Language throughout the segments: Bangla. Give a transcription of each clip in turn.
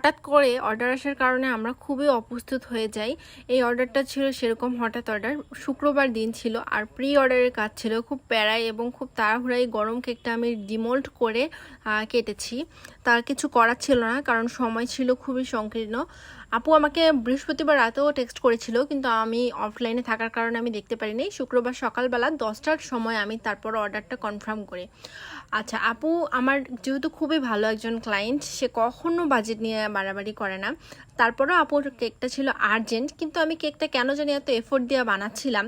হঠাৎ করে অর্ডার আসার কারণে আমরা খুবই অপ্রস্তুত হয়ে যাই। এই অর্ডারটা ছিল সেরকম হঠাৎ অর্ডার শুক্রবার দিন ছিল আর প্রি অর্ডারের কাজ ছিল খুব প্যারাই এবং খুব তাড়াহুড়াই গরম কেকটা আমি ডিমোল্ড করে কেটেছি। তার কিছু করার ছিল না কারণ সময় ছিল খুবই সংকীর্ণ। আপু আমাকে বৃহস্পতিবার রাতেও টেক্সট করেছিল কিন্তু আমি অফলাইনে থাকার কারণে আমি দেখতে পারিনি। শুক্রবার সকালবেলা দশটার সময় আমি তারপর অর্ডারটা কনফার্ম করি। আচ্ছা আপু আমার যেহেতু খুবই ভালো একজন ক্লায়েন্ট সে কখনো বাজেট নিয়ে বাড়াবাড়ি করে না। তারপরেও আপুর কেকটা ছিল আর্জেন্ট কিন্তু আমি কেকটা কেন জানি এত এফোর্ট দিয়ে বানাচ্ছিলাম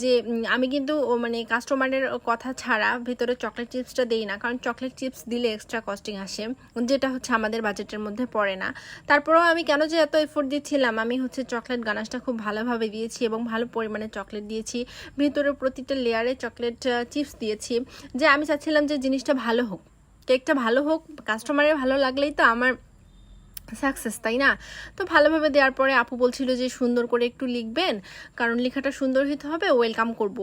যে আমি কিন্তু মানে কাস্টমারের কথা ছাড়া ভিতরে চকলেট চিপসটা দেই না, কারণ চকলেট চিপস দিলে এক্সট্রা কস্টিং আসে, যেটা হচ্ছে আমাদের বাজেটের মধ্যে পড়ে না। তারপরেও আমি কেন যে এত এফোর্ট দিচ্ছিলাম, আমি হচ্ছে চকলেট গানাশটা খুব ভালোভাবে দিয়েছি এবং ভালো পরিমাণে চকলেট দিয়েছি। ভিতরে প্রতিটা লেয়ারে চকলেট চিপস দিয়েছি, যে আমি চাচ্ছিলাম যে জিনিসটা ভালো হোক, কেকটা ভালো হোক কাস্টমারের ভালো লাগলেই তো আমার সাকসেস তাই না? তো ভালোভাবে দেওয়ার পরে আপু বলছিল যে সুন্দর করে একটু লিখবেন, কারণ লেখাটা সুন্দর হতে হবে ওয়েলকাম করব।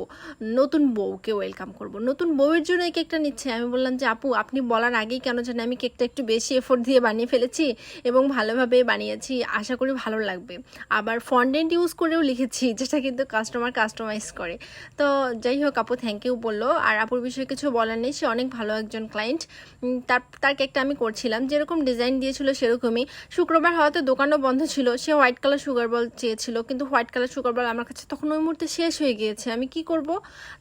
নতুন বউকে ওয়েলকাম করব। নতুন বউয়ের জন্য এই কেকটা নিচ্ছে। আমি বললাম যে, আপু, আপনি বলার আগেই কেন জানি আমি কেকটা একটু বেশি এফোর্ট দিয়ে বানিয়ে ফেলেছি এবং ভালোভাবে বানিয়েছি, আশা করি ভালো লাগবে। আবার ফন্ডেন্ট ইউজ করেও লিখেছি, যেটা কিন্তু কাস্টমার কাস্টমাইজ করে। তো যাই হোক, আপু থ্যাংক ইউ বলল। আর আপুর বিষয়ে কিছু বলার নেই, সে অনেক ভালো একজন ক্লায়েন্ট তার তার কেকটা আমি করছিলাম। যেরকম ডিজাইন দিয়েছিল সেরকমই। শুক্রবার হওয়াতে দোকানও বন্ধ ছিল। সে হোয়াইট কালার সুগার বল চেয়েছিল, কিন্তু হোয়াইট কালার সুগার বল আমার কাছে তখন ওই মুহূর্তে শেষ হয়ে গিয়েছে। আমি কি করব?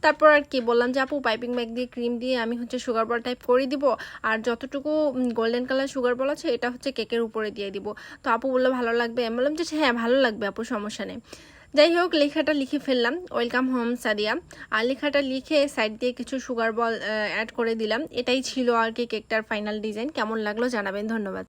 তারপর আর কি বললাম যে, আপু পাইপিং ব্যাগ দিয়ে ক্রিম দিয়ে আমি হচ্ছে সুগার বল টাইপ করে দিব। আর যতটুকু গোল্ডেন কালার সুগার বল আছে, এটা হচ্ছে কেকের উপরে দিয়ে দিব। তো আপু বলল, ভালো লাগবে? আমি বললাম যে হ্যাঁ ভালো লাগবে আপু, সমস্যা নেই। যাই হোক, লেখাটা লিখে ফেললাম। Welcome home Sadia. আর লেখাটা লিখে সাইড দিয়ে কিছু সুগার বল অ্যাড করে দিলাম। এটাই ছিল আর কি কেকটার ফাইনাল ডিজাইন কেমন লাগল জানাবেন, ধন্যবাদ।